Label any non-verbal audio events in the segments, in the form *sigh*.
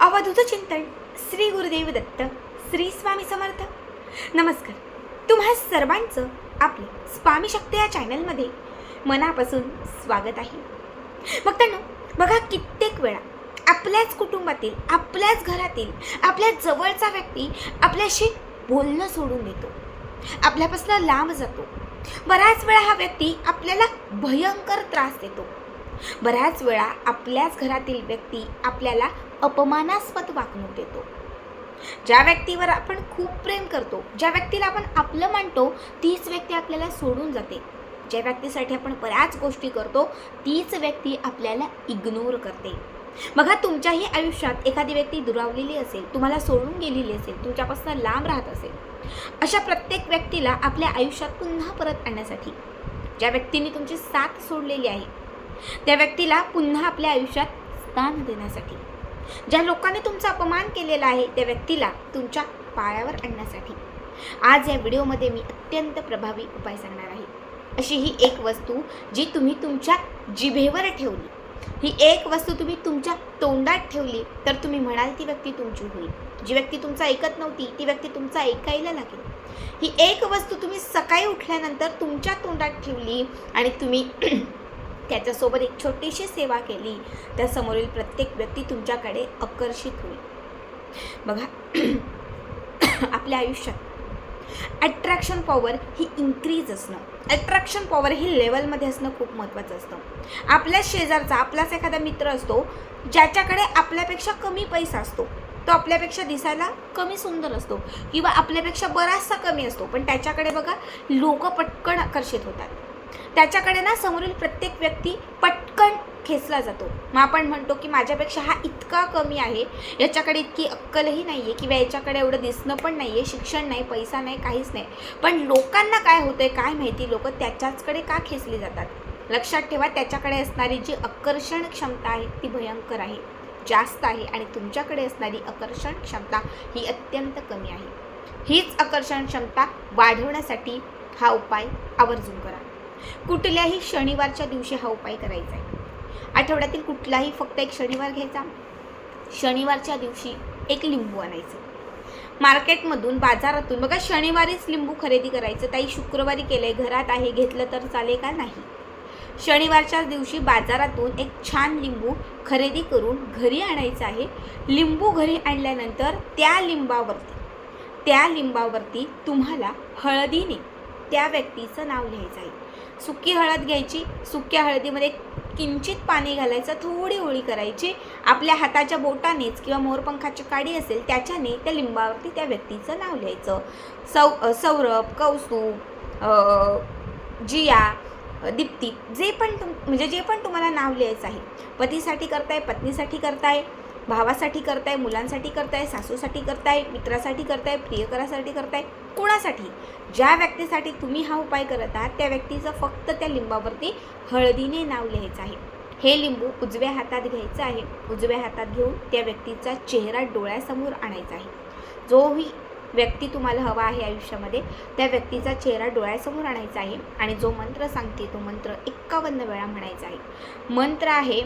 अवधूत चिंतन श्री गुरुदेव दत्त श्री स्वामी समर्थ. नमस्कार. तुम्हा सर्वांचं आपले स्वामी शक्त या चॅनलमध्ये मनापासून स्वागत आहे. मग त्यांना बघा कित्येक वेळा आपल्याच कुटुंबातील आपल्याच घरातील आपल्या जवळचा व्यक्ती आपल्याशी बोलणं सोडून देतो. आपल्यापासून लांब जातो. बऱ्याच वेळा हा व्यक्ती आपल्याला भयंकर त्रास देतो. बऱ्याच वेळा आपल्याच घरातील व्यक्ती आपल्याला अपमानास्पद वागणूक देतो. ज्या व्यक्तीवर आपण खूप प्रेम करतो ज्या व्यक्तीला आपण आपलं मानतो तीच व्यक्ती आपल्याला सोडून जाते. ज्या व्यक्तीसाठी आपण बऱ्याच गोष्टी करतो तीच व्यक्ती आपल्याला इग्नोर करते. बघा तुमच्याही आयुष्यात एखादी व्यक्ती दुरावलेली असेल तुम्हाला सोडून गेलेली असेल तुमच्यापासून लांब राहत असेल अशा प्रत्येक व्यक्तीला आपल्या आयुष्यात पुन्हा परत आणण्यासाठी ज्या व्यक्तीने तुमची साथ सोडलेली आहे त्या व्यक्तीला पुन्हा आपल्या आयुष्यात स्थान देण्यासाठी. ज्या लोकांनी तुमचा अपमान केलेला आहे त्या व्यक्तीला तुमच्या पायावर आणण्यासाठी. आज या व्हिडिओमध्ये मी अत्यंत प्रभावी उपाय सांगणार आहे. अशी ही एक वस्तू जी तुम्ही तुमच्या जिभेवर ठेवली. ही एक वस्तू तुम्ही तुमच्या तोंडात ठेवली तर तुम्ही म्हणाल ती व्यक्ती तुमची होईल. जी व्यक्ती तुमचं ऐकत नव्हती ती व्यक्ती तुमचं ऐकायला लागेल. ही एक वस्तू तुम्ही सकाळी उठल्यानंतर तुमच्या तोंडात ठेवली आणि तुम्ही त्याच्यासोबत एक छोटीशी सेवा केली. तर समोरील प्रत्येक व्यक्ती तुमच्याकडे आकर्षित होईल. बघा *clears throat* आपल्या आयुष्यात अट्रॅक्शन पॉवर ही इन्क्रीज असणं अट्रॅक्शन पॉवर ही लेवलमध्ये असणं खूप महत्त्वाचं असतं. आपल्याच शेजारचा आपलाच एखादा मित्र असतो ज्याच्याकडे आपल्यापेक्षा कमी पैसा असतो तो आपल्यापेक्षा दिसायला कमी सुंदर असतो किंवा आपल्यापेक्षा बराचसा कमी असतो. पण त्याच्याकडे बघा लोक पटकन आकर्षित होतात. त्याच्याकडे ना समोरील प्रत्येक व्यक्ती पटकन खेचला जातो. मग आपण म्हणतो की माझ्यापेक्षा हा इतका कमी आहे याच्याकडे इतकी अक्कलही नाही आहे किंवा याच्याकडे एवढं दिसणं पण नाही आहे शिक्षण नाही पैसा नाही काहीच नाही. पण लोकांना काय होतं आहे काय माहिती लोक त्याच्याचकडे का खेचले जातात? लक्षात ठेवा त्याच्याकडे असणारी जी आकर्षण क्षमता आहे ती भयंकर आहे. जास्त आहे आणि तुमच्याकडे असणारी आकर्षण क्षमता ही अत्यंत कमी आहे. हीच आकर्षण क्षमता वाढवण्यासाठी हा उपाय आवर्जून करा. कुठल्याही शनिवारच्या दिवशी हा उपाय करायचा आहे. आठवड्यातील कुठलाही फक्त एक शनिवार घ्यायचा. शनिवारच्या दिवशी एक लिंबू आणायचं. मार्केटमधून बाजारातून बघा शनिवारीच लिंबू खरेदी करायचं. ताई शुक्रवारी केलं आहे घरात आहे घेतलं तर चालेल का नाही? शनिवारच्या दिवशी बाजारातून एक छान लिंबू खरेदी करून घरी आणायचं आहे. लिंबू घरी आणल्यानंतर त्या लिंबावरती त्या लिंबावरती तुम्हाला हळदीने त्या व्यक्तीचं नाव लिहायचं आहे. सुकी हळद घ्यायची. सुक्या हळदीमध्ये किंचित पाणी घालायचं थोडी होळी करायची. आपल्या हाताच्या बोटानेच किंवा मोरपंखाची काडी असेल त्याच्याने त्या लिंबावरती त्या व्यक्तीचं नाव लिहायचं. सौ सौरभ कौस्तुभ जिया दीप्ती जे पण तुम म्हणजे जे पण तुम्हाला नाव लिहायचं आहे. पतीसाठी करताय पत्नीसाठी करताय भावासाठी करताय मुलांसाठी करताय सासूसाठी करताय मित्रासाठी करताय प्रियकरासाठी करताय कोणासाठी? ज्या व्यक्तीसाठी तुम्ही हा उपाय करत आहात त्या व्यक्तीचं फक्त त्या लिंबावरती हळदीने नाव लिहायचं आहे. हे लिंबू उजव्या हातात घ्यायचं आहे. उजव्या हातात घेऊन त्या व्यक्तीचा चेहरा डोळ्यासमोर आणायचा आहे. जोही व्यक्ती तुम्हाला हवा आहे आयुष्यामध्ये त्या व्यक्तीचा चेहरा डोळ्यासमोर आणायचा आहे आणि जो मंत्र सांगते तो मंत्र एक्कावन्न वेळा म्हणायचा आहे. मंत्र आहे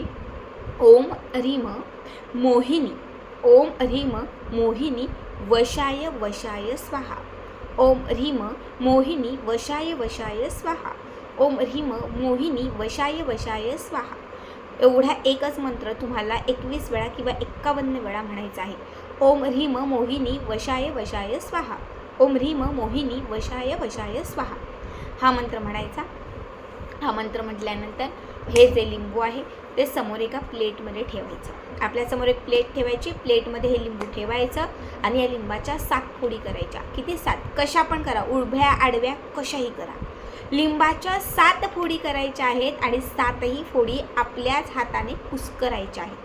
ओम रिम मोहिनी. ओम रीम मोहिनी. वशाय वशाय स्वाहा. ओम ह्रीम मोहिनी वशाय वशाय स्वाहा. ओम ह्रीम मोहिनी वशाय वशाय स्वाहा. एवढा एकच मंत्र तुम्हाला एकवीस वेळा किंवा एक्कावन्न वेळा म्हणायचा आहे. ओम ह्रीम मोहिनी वशाय वशाय स्वाहा. ओम ह्रीम मोहिनी वशाय वशाय स्वाहा. हा मंत्र म्हणायचा. हा मंत्र म्हटल्यानंतर हे जे लिंबू आहे ते समोर एका प्लेटमध्ये ठेवायचं. आपल्यासमोर एक प्लेट ठेवायची. प्लेटमध्ये हे लिंबू ठेवायचं आणि या लिंबाच्या सात फोडी करायच्या. किती सात? कशा पण करा. उभ्या आडव्या कशाही करा. लिंबाच्या सात फोडी करायच्या आहेत आणि सातही फोडी आपल्याच हाताने कुस्करायच्या आहेत.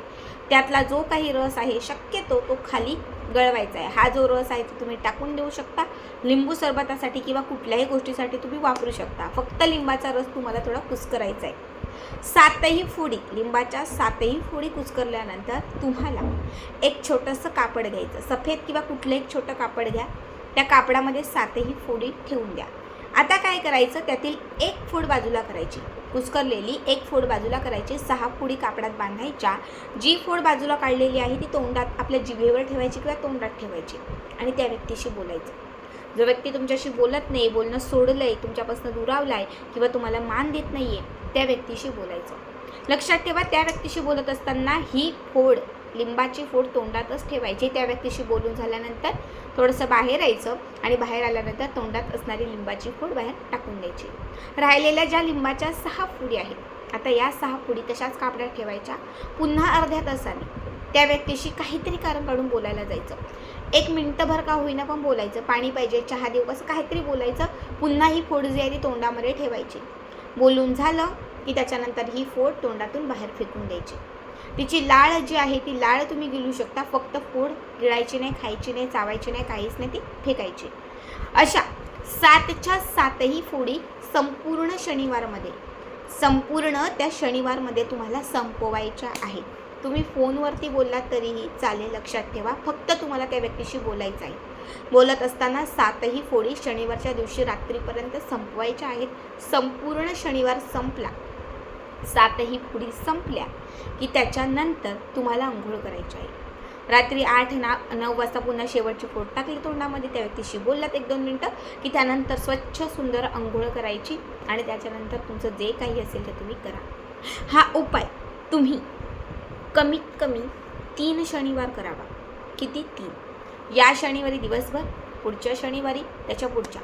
त्यातला जो काही रस आहे शक्यतो तो खाली गळवायचा आहे. हा जो रस आहे तो तुम्ही टाकून देऊ शकता लिंबू सरबतासाठी किंवा कुठल्याही गोष्टीसाठी तुम्ही वापरू शकता. फक्त लिंबाचा रस तुम्हाला थोडा कुस्करायचा आहे. सातही फोडी लिंबाच्या सातही फोडी कुस्करल्यानंतर तुम्हाला एक छोटंसं कापड घ्यायचं. सफेद किंवा कुठलं एक छोटं कापड घ्या. त्या कापडामध्ये सातही फोडी ठेवून द्या. आता काय करायचं? त्यातील एक फोड बाजूला करायची. कुस्करलेली एक फोड बाजूला करायची सहा फोडी कापडात बांधायच्या. जी फोड बाजूला काढलेली आहे ती तोंडात आपल्या जिभेवर ठेवायची किंवा तोंडात ठेवायची आणि त्या व्यक्तीशी बोलायचं. जो व्यक्ती तुमच्याशी बोलत नाही बोलणं सोडलं आहे तुमच्यापासून दुरावला आहे किंवा तुम्हाला मान देत नाही आहे त्या व्यक्तीशी बोलायचं. लक्षात ठेवा त्या व्यक्तीशी बोलत असताना ही फोड लिंबाची फोड तोंडातच ठेवायची. त्या व्यक्तीशी बोलून झाल्यानंतर थोडंसं बाहेर यायचं आणि बाहेर आल्यानंतर तोंडात असणारी लिंबाची फोड बाहेर टाकून द्यायची. राहिलेल्या ज्या लिंबाच्या सहा फुडी आहेत आता या सहा फुडी तशाच कापड्यात ठेवायच्या. पुन्हा अर्ध्या तासाने त्या व्यक्तीशी काहीतरी कारण काढून बोलायला जायचं. एक मिनटंभर का होईना पण बोलायचं. पाणी पाहिजे चहा देऊ असं काहीतरी बोलायचं. पुन्हा ही फोड जी आहे ती तोंडामध्ये ठेवायची. बोलून झालं की त्याच्यानंतर ही फोड तोंडातून बाहेर फेकून द्यायची. तिची लाळ जी आहे ती लाळ तुम्ही गिळू शकता. फक्त फोड गिळायची नाही खायची नाही चावायची नाही काहीच नाही ती फेकायची. अशा सातच्या सातही फोडी संपूर्ण शनिवारमध्ये संपूर्ण त्या शनिवारमध्ये तुम्हाला संपवायच्या आहेत. तुम्ही फोनवरती बोललात तरीही चालेल लक्षात ठेवा. फक्त तुम्हाला त्या व्यक्तीशी बोलायचं आहे. बोलत असताना सातही फोडी शनिवारच्या दिवशी रात्रीपर्यंत संपवायच्या आहेत. संपूर्ण शनिवार संपला. सातही पुढी संपल्या की त्याच्यानंतर तुम्हाला आंघोळ करायची आहे. रात्री आठ ना नऊ वाजता पुन्हा शेवटची फोट टाकली तोंडामध्ये. त्या व्यक्तीशी बोललात एक दोन मिनटं की त्यानंतर स्वच्छ सुंदर आंघोळ करायची आणि त्याच्यानंतर तुमचं जे काही असेल ते तुम्ही करा. हा उपाय तुम्ही कमीत कमी तीन शनिवार करावा. किती? तीन. या शनिवारी दिवसभर पुढच्या शनिवारी त्याच्या पुढच्या.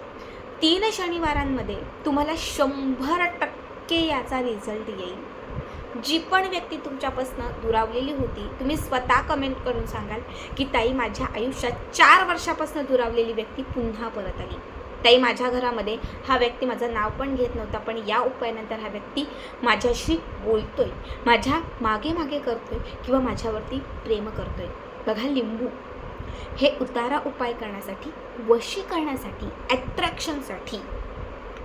तीन शनिवारांमध्ये तुम्हाला शंभर टक्के याचा रिझल्ट येईल. जी पण व्यक्ती तुमच्यापासून दुरावलेली होती तुम्ही स्वतः कमेंट करून सांगाल की ताई माझ्या आयुष्यात चार वर्षापासून दुरावलेली व्यक्ती पुन्हा परत आली. ताई माझ्या घरामध्ये हा व्यक्ती माझं नाव पण घेत नव्हता पण या उपायानंतर हा व्यक्ती माझ्याशी बोलतोय माझ्या मागे मागे करतोय किंवा माझ्यावरती प्रेम करतोय. बघा लिंबू. हे उतारा उपाय करण्यासाठी वशी करण्यासाठी ॲट्रॅक्शनसाठी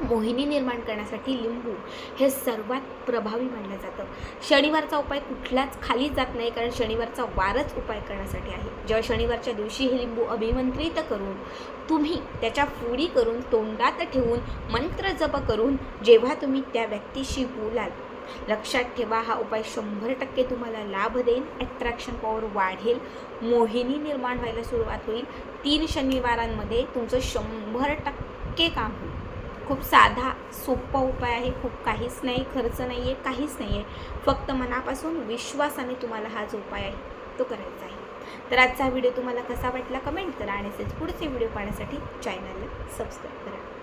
मोहिनी निर्माण करण्यासाठी लिंबू हे सर्वात प्रभावी मानलं जातं. शनिवारचा उपाय कुठलाच खाली जात नाही कारण शनिवारचा वारच उपाय करण्यासाठी आहे. जेव्हा शनिवारच्या दिवशी हे लिंबू अभिमंत्रित करून तुम्ही त्याच्या फोडी करून तोंडात ठेवून मंत्र जप करून जेव्हा तुम्ही त्या व्यक्तीशी बोलाल लक्षात ठेवा हा उपाय शंभर टक्के तुम्हाला लाभ देईल ॲट्रॅक्शन पॉवर वाढेल मोहिनी निर्माण व्हायला सुरुवात होईल. तीन शनिवारांमध्ये तुमचं शंभर टक्के काम होईल. खूप साधा सोपा उपाय आहे. खूप काहीच नाही खर्च नाही आहे काहीच नाही आहे फक्त मनापासून विश्वासाने तुम्हाला हा जो उपाय आहे. तो करायचा आहे. तर आजचा व्हिडिओ तुम्हाला कसा वाटला कमेंट करा आणि असेच पुढचे व्हिडिओ पाहण्यासाठी चॅनलला सबस्क्राईब करा.